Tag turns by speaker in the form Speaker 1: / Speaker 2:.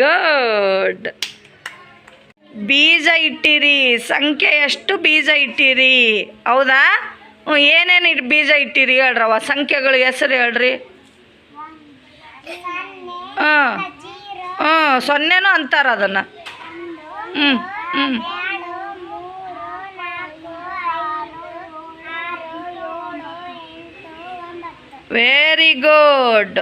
Speaker 1: Good ಬೀಜ ಇಟ್ಟಿರಿ. ಸಂಖ್ಯೆ ಎಷ್ಟು ಬೀಜ ಇಟ್ಟಿರಿ? ಹೌದಾ? ಹ್ಞೂ ಏನೇನು ಬೀಜ ಇಟ್ಟಿರಿ ಹೇಳ್ರವ ಸಂಖ್ಯೆಗಳು ಹೆಸರು ಹೇಳ್ರಿ. ಹಾಂ ಹಾಂ ಸೊನ್ನೆನೂ ಅಂತಾರೆ ಅದನ್ನು. ಹ್ಞೂ ಹ್ಞೂ ವೆರಿ ಗುಡ್